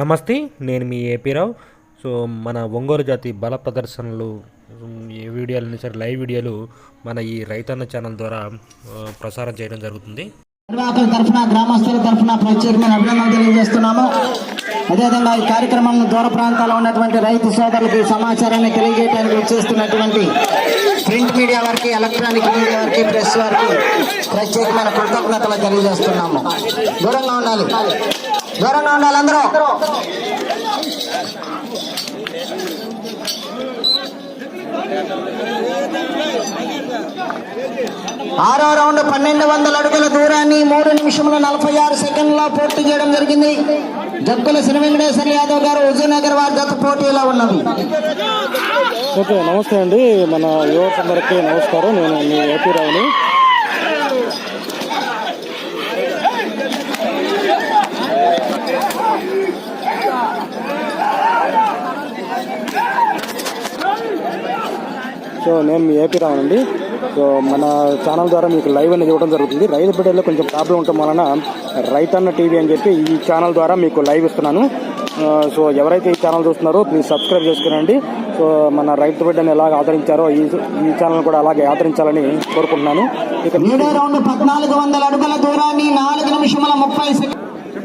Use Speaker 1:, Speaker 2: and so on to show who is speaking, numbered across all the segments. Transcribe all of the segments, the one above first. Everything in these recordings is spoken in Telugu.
Speaker 1: నమస్తే నేను మీ ఏపీరావు సో మన ఒంగోలు జాతి బల ప్రదర్శనలు ఏ ఈ వీడియోలని సరే లైవ్ వీడియోలు మన ఈ రైతన్న ఛానల్ ద్వారా ప్రసారం చేయడం జరుగుతుంది.
Speaker 2: నిర్వాహకుల తరఫున గ్రామస్తుల తరఫున ప్రత్యేకమైన అభినందనలు తెలియజేస్తున్నాము. అదేవిధంగా ఈ కార్యక్రమంలో దూర ప్రాంతాల్లో ఉన్నటువంటి రైతు సోదరులకు సమాచారాన్ని తెలియజేయడానికి వచ్చేస్తున్నటువంటి ప్రింట్ మీడియా వారికి ఎలక్ట్రానిక్ మీడియా వారికి ప్రెస్ వారికి ప్రత్యేకమైన కృతజ్ఞతలు తెలియజేస్తున్నాము. దూరంగా ఉండాలి. దూరంగా ఉండాలి అందరూ ఆరో రౌండ్ పన్నెండు వందల అడుగుల దూరాన్ని మూడు నిమిషముల నలభై ఆరు సెకండ్లో పూర్తి చేయడం జరిగింది. జగ్గుల శ్రీ వెంకటేశ్వర యాదవ్ గారు హుజూర్నగర్ వారి గత పోటీలో ఉన్నవి
Speaker 3: ఓకే నమస్తే అండి. మన యువత నమస్కారం. నేను మీ ఏపీ రావుని. సో నేను మీ ఏపీ రావునండి. సో మన ఛానల్ ద్వారా మీకు లైవ్ అనేది ఇవ్వడం జరుగుతుంది. రైతు బిడ్డలో కొంచెం ప్రాబ్లం ఉండటం వలన రైతన్న టీవీ అని చెప్పి ఈ ఛానల్ ద్వారా మీకు లైవ్ ఇస్తున్నాను. సో ఎవరైతే ఈ ఛానల్ చూస్తున్నారో ప్లీజ్ సబ్స్క్రైబ్ చేసుకునండి. సో మన రైతు బిడ్డని ఎలాగ ఆదరించారో ఈ ఈ ఛానల్ కూడా అలాగే ఆదరించాలని కోరుకుంటున్నాను. ఇక
Speaker 2: ఏడో రౌండ్ పద్నాలుగు వందల అడుగుల దూరాన్ని నాలుగు నిమిషముల ముప్పై సెకండ్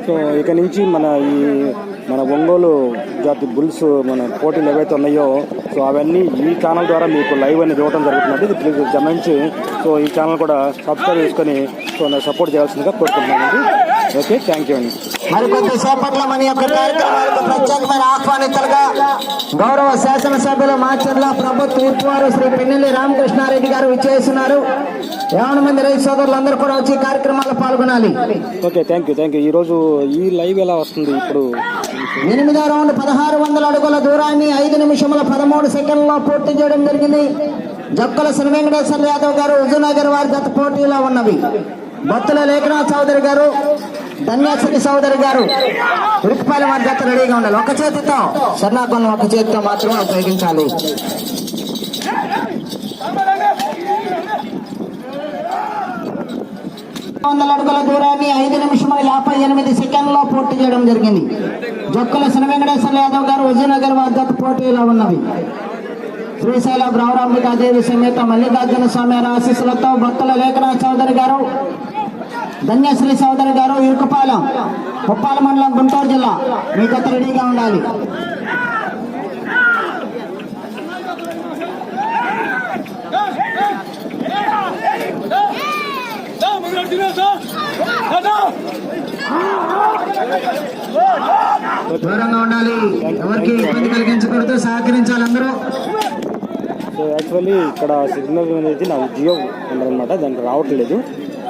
Speaker 3: సో ఇక నుంచి మన ఈ మన ఒంగోలు జాతి బుల్స్ మన పోటీలు ఏవైతే ఉన్నాయో సో అవన్నీ ఈ ఛానల్ ద్వారా మీకు లైవ్ అనేది ఇవ్వడం జరుగుతుంది ఇది ప్లీజ్ గమనించి సో ఈ ఛానల్ కూడా సబ్స్క్రైబ్ చేసుకొని సో సపోర్ట్ చేయాల్సిందిగా కోరుకుంటున్నానండి. ఓకే థ్యాంక్ యూ అండి.
Speaker 2: మరికొద్ది సేపట్ల మన యొక్క కార్యక్రమాలకు ప్రత్యేకమైన ఆహ్వానితులుగా గౌరవ శాసనసభ్యులు మాచర్ల ప్రభుత్వ తూర్పువారు శ్రీ పిన్నెల్లి రామకృష్ణారెడ్డి గారు విచ్చేస్తున్నారు. యావన మంది రైతు సోదరులందరూ కూడా వచ్చి కార్యక్రమాల్లో పాల్గొనాలి.
Speaker 3: Okay thank you thank you ఈరోజు ఈ లైవ్ ఎలా వస్తుంది ఇప్పుడు?
Speaker 2: ఎనిమిదో రౌండ్ పదహారు వందల అడుగుల దూరాన్ని ఐదు నిమిషముల పదమూడు సెకండ్లో పూర్తి చేయడం జరిగింది. జక్కుల శ్రీ వెంకటేశ్వర యాదవ్ గారు ఉజునగర్ వారి గత పోటీలో ఉన్నవి. బత్తుల లేఖనాథ్ చౌదరి గారు ధన్యాశ్రీ చౌదరి గారు ఉరికిపాలెం వారి జత రెడీగా ఉండాలి. ఒక చేతితో స్వర్ణాకులను ఒక చేతితో మాత్రమే ఉపయోగించాలి. వందల అడుగుల దూరాన్ని ఐదు నిమిషముల యాభై ఎనిమిది సెకండ్లో పూర్తి చేయడం జరిగింది. జొక్కల శ్రీ వెంకటేశ్వర యాదవ్ గారు విజయనగర్ వద్ద పోటీలో ఉన్నవి. శ్రీశైల దేవి సమేత మల్లికార్జున స్వామి వారి ఆశీస్సులతో భక్తుల లేఖనాథ్ చౌదరి గారు ధన్యశ్రీ చౌదరి గారు ఇరుకుపాలెం ఉప్పాల మండలం గుంటూరు జిల్లా. మీ గత రెడీగా ఉండాలి. దూరంగా ఉండాలి. ఎవరికి ఇబ్బంది కలిగించకూడదు సహకరించాలి అందరూ.
Speaker 3: సో యాక్చువల్లీ ఇక్కడ సిగ్నల్ అనేది నాకు జియో ఉండదన్నమాట దానికి రావట్లేదు.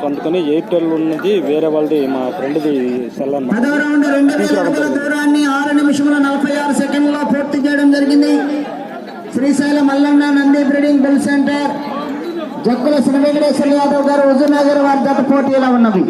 Speaker 3: అందుకని ఎయిర్టెల్ ఉన్నది వేరే వాళ్ళది మా ఫ్రెండ్ది సెల్ అన్నమాట.
Speaker 2: దూరాన్ని ఆరు నిమిషముల నలభై ఆరు సెకండ్లో పూర్తి చేయడం జరిగింది. Srisailam Mallanna Nandi breeding bull centre. Jaggula Sri Venkateshwara Yadav గారు హుజూర్నగర్ వారి జత పోటీలో ఉన్నవి.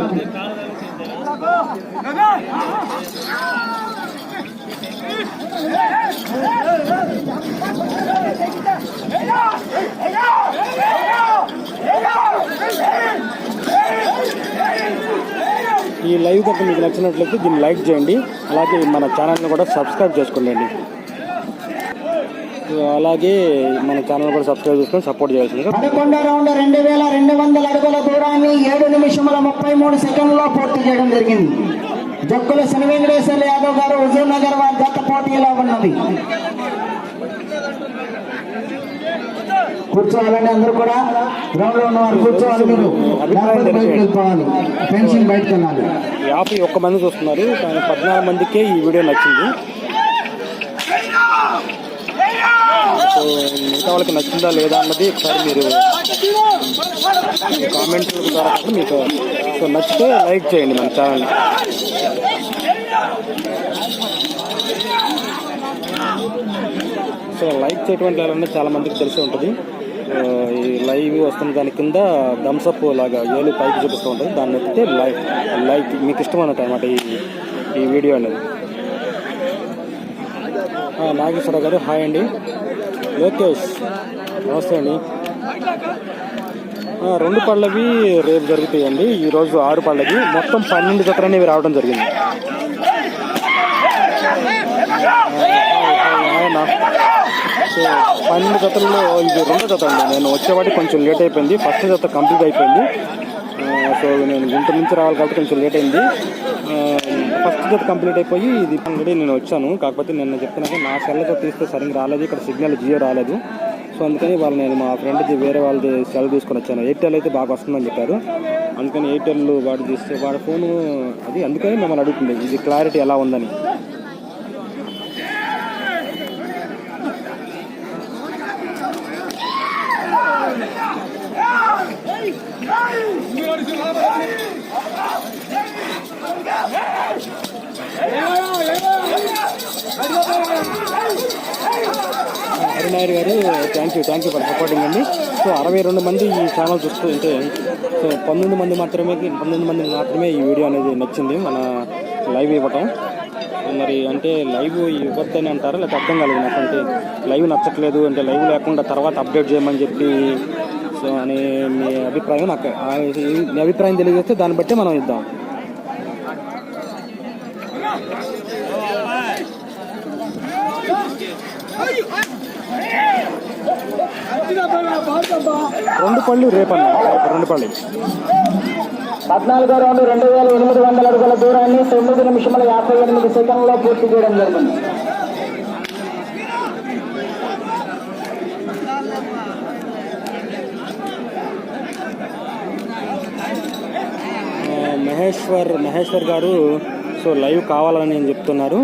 Speaker 3: ఈ లైవ్ కనుక మీకు నచ్చినట్లయితే దీన్ని లైక్ చేయండి. అలాగే మన ఛానల్ని కూడా సబ్స్క్రైబ్ చేసుకోండి అలాగే మన ఛానల్ కూడా సబ్స్క్రైబ్ చేసుకొని సపోర్ట్ చేయాల్సిందిగా
Speaker 2: పదకొండో రౌండ్ రెండు వేల రెండు వందల అడుగుల దూరాన్ని ఏడు నిమిషముల ముప్పై మూడు సెకండ్లో పూర్తి చేయడం జరిగింది. జక్కుల శ్రీ వెంకటేశ్వర యాదవ్ గారు హుజూర్నగర్ వారి జత పోటీలో ఉన్నది. కూర్చోవాలండి అందరూ కూడా. గ్రౌండ్లో ఉన్న వారు కూర్చోవాలి మీరు. బయటకు వెళ్ళిపోవాలి. పెన్షన్ బయటకు వెళ్ళాలి
Speaker 3: యాభై ఒక్క మంది చూస్తున్నారు. కానీ పద్నాలుగు మందికే ఈ వీడియో నచ్చింది సో మిగతా వాళ్ళకి నచ్చిందా లేదా అన్నది ఒకసారి మీరు కామెంట్ ద్వారా మీకు సో నచ్చితే లైక్ చేయండి మన ఛానల్ సో లైక్ చేయటం వాళ్ళంటే చాలా మందికి తెలిసి ఉంటుంది. ఈ లైవ్ వస్తున్న దాని కింద థమ్స్అప్ లాగా ఏలు పైకి చూపిస్తూ ఉంటుంది. దాన్ని నొక్కితే లైక్ లైక్ మీకు ఇష్టం అన్నట్టు అనమాట ఈ ఈ వీడియో అనేది. నాగేశ్వరరావు గారు హాయ్ అండి. లోకేష్ నమస్తే అండి. రెండు పళ్ళవి రేపు జరుగుతాయండి. ఈరోజు ఆరు పళ్ళవి మొత్తం పన్నెండు జతలు అనేవి రావడం జరిగింది. సో పన్నెండు జతల్లో ఇది రెండో జత అండి. నేను వచ్చేవాటి కొంచెం లేట్ అయిపోయింది. ఫస్ట్ జత కంప్లీట్ అయిపోయింది. సో నేను గుంటూరు నుంచి రావాలి కాబట్టి కొంచెం లేట్ అయింది. ఫస్ట్ జత కంప్లీట్ అయిపోయి ఇది ఆల్రెడీ నేను వచ్చాను. కాకపోతే నిన్న చెప్తున్నాక నా సెల్తో తీస్తే సరిగ్గా రాలేదు. ఇక్కడ సిగ్నల్ జియో రాలేదు. సో అందుకని వాళ్ళు నేను మా ఫ్రెండ్ది వేరే వాళ్ళది సెల్ తీసుకొని వచ్చాను. ఎయిర్టెల్ అయితే బాగా వస్తుందని చెప్పారు. అందుకని ఎయిర్టెల్ వాడు తీస్తే వాడి ఫోను అది అందుకని మిమ్మల్ని అడుగుతుంది. ఇది క్లారిటీ ఎలా ఉందని. నాయుడు గారు thank you thank you for supporting అండి. సో అరవై రెండు మంది ఈ ఛానల్ చూస్తూ ఉంటే సో పంతొమ్మిది మంది మాత్రమే పంతొమ్మిది మంది మాత్రమే ఈ వీడియో అనేది నచ్చింది మన లైవ్ ఇవ్వటం. మరి అంటే లైవ్ ఇవ్వద్దని అంటారా లేకపోతే అర్థం కాలేదు నాకు అంటే లైవ్ నచ్చట్లేదు అంటే లైవ్ లేకుండా తర్వాత అప్డేట్ చేయమని చెప్పి సో అని మీ అభిప్రాయం నాకు మీ అభిప్రాయం తెలియజేస్తే దాన్ని బట్టి మనం ఇద్దాం. రెండు పళ్ళు రేపన్న. రేపు రెండు పళ్ళు.
Speaker 2: పద్నాలుగో రౌండ్ రెండు వేల ఎనిమిది వందల అడుగుల దూరాన్ని తొమ్మిది నిమిషముల యాభై ఎనిమిది సెకండ్లో పూర్తి చేయడం జరిగింది.
Speaker 3: మహేశ్వర్ మహేశ్వర్ గారు సో లైవ్ కావాలని నేను చెప్తున్నారు.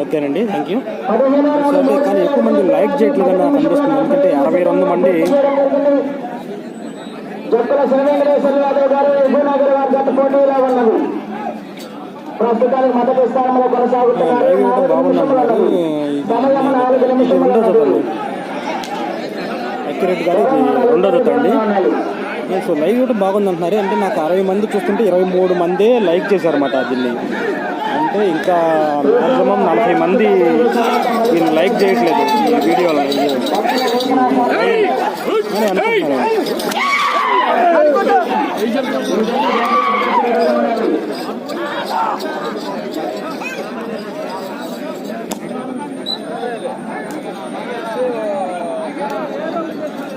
Speaker 3: ఓకేనండి థ్యాంక్ యూ కానీ ఎక్కువ మంది లైక్ చేయట్లేదని నాకు అనిపిస్తుంది ఎందుకంటే అరవై రెండు మంది
Speaker 2: ప్రస్తుతానికి మొదటి స్థానంలో కొనసాగుతున్నారు
Speaker 3: రెండో అక్యురేట్ గారు రెండో అండి? సో లైవ్ కూడా బాగుంది అంటున్నారు అంటే నాకు అరవై మంది చూస్తుంటే ఇరవై మూడు మందే లైక్ చేశారన్నమాట దీన్ని అంటే ఇంకా మ్యాక్సిమం నలభై మంది దీన్ని లైక్ చేయట్లేదు ఈ వీడియోలో అని అనుకుంటున్నాను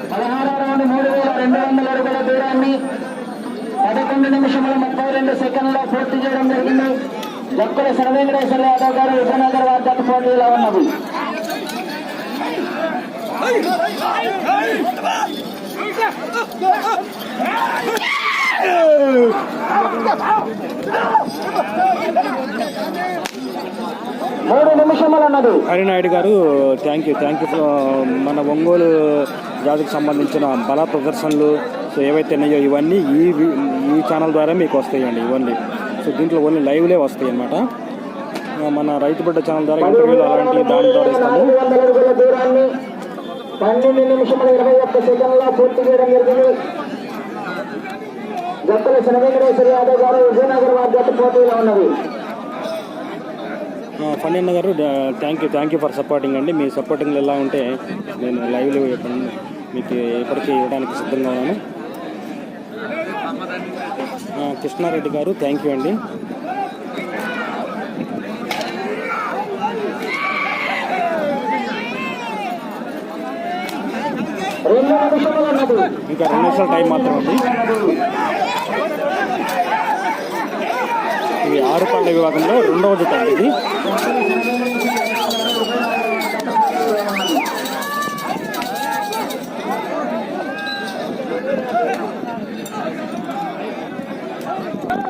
Speaker 2: పదహారో రౌండ్ మూడు వేల రెండు వందల అడుగుల దూరాన్ని రెండు నిమిషముల ముప్పై రెండు సెకండ్లో పూర్తి చేయడం జరిగింది లక్కుల సర్వేంకటేశ్వర యాదవ్ గారు విజయనగర్ వారి గత పోటీలో ఉన్నది మూడు నిమిషములు ఉన్నది
Speaker 3: హరినాయుడు గారు థ్యాంక్ యూ థ్యాంక్ యూ మన ఒంగోలు జాతికి సంబంధించిన బల ప్రదర్శనలు సో ఏవైతే ఉన్నాయో ఇవన్నీ ఈ ఈ ఛానల్ ద్వారా మీకు వస్తాయండి ఇవన్నీ. సో దీంట్లో ఓన్లీ లైవ్లే వస్తాయి అన్నమాట. మన రైతు బిడ్డ ఛానల్ ద్వారా ఇంటర్వ్యూలు అలాంటి దాని ద్వారా ఇస్తాము.
Speaker 2: పన్నెండు నిమిషముల ఇరవై ఒక్క సెకండ్లో పూర్తి చేయడం జరిగింది. జక్కుల శ్రీవెంకటేశ్వర యాదవ్ గారు విజయనగర్ వారి గత పోటీలో ఉన్నది.
Speaker 3: ఫణ్యన్న గారు thank you thank you for supporting అండి. మీ సపోర్టింగ్ ఎలా ఉంటే నేను లైవ్లో మీకు ఇప్పటికీ ఇవ్వడానికి సిద్ధంగా ఉన్నాను. కృష్ణారెడ్డి గారు థ్యాంక్ యూ అండి. ఇంకా రెండు నిమిషాల టైం మాత్రం ఉంది ఇది ఆరు పళ్ళ విభాగంలో రెండవ జత ఇది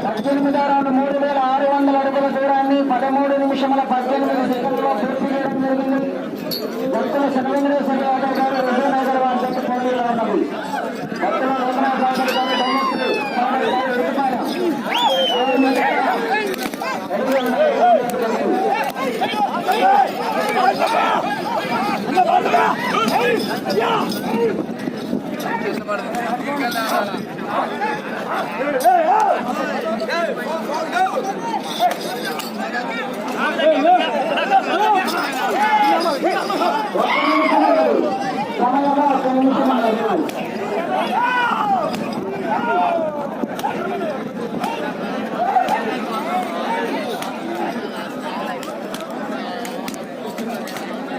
Speaker 2: పద్దెనిమిదో రౌండ్ మూడు వేల ఆరు వందల అడుగుల దూరాన్ని పదమూడు నిమిషముల పద్దెనిమిది సెకండ్లో పూర్తి చేయడం జరిగింది. జక్కుల శ్రీవెంకటేశ్వర యాదవ్ గారు విజయనగర్ వారి పోటీలో ఉన్నది భక్తుల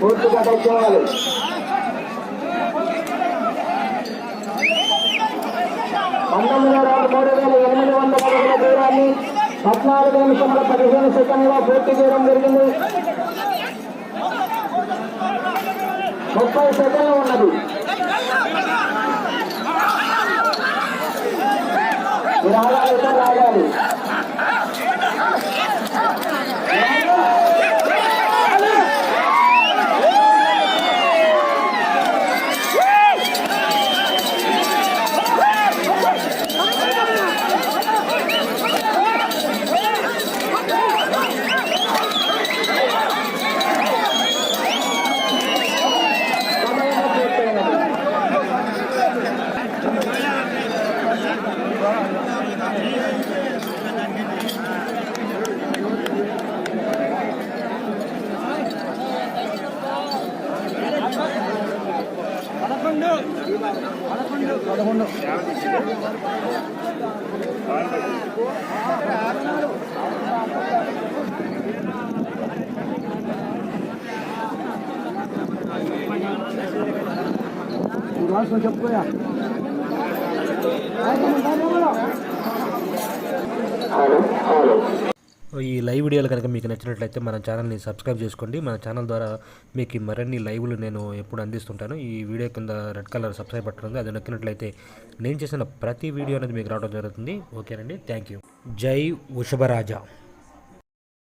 Speaker 2: Muito obrigado, Paulo. పద్నాలుగు నిమిషముల పదిహేను సెకండ్లో పూర్తి చేయడం జరిగింది. ముప్పై సెకండ్లు ఉన్నది. మీరు రాగాలి చెప్పుకోయా? హలో హలో
Speaker 1: ఈ లైవ్ వీడియోలు కనుక మీకు నచ్చినట్లయితే మన ఛానల్ని సబ్స్క్రైబ్ చేసుకోండి. మన ఛానల్ ద్వారా మీకు ఈ మరిన్ని లైవ్లు నేను ఎప్పుడు అందిస్తుంటాను. ఈ వీడియో కింద రెడ్ కలర్ సబ్స్క్రైబ్ బటన్ ఉంది. అది నొక్కినట్లయితే నేను చేసిన ప్రతి వీడియో అనేది మీకు రావడం జరుగుతుంది. ఓకేనండి. Thank you. జై వృషభరాజా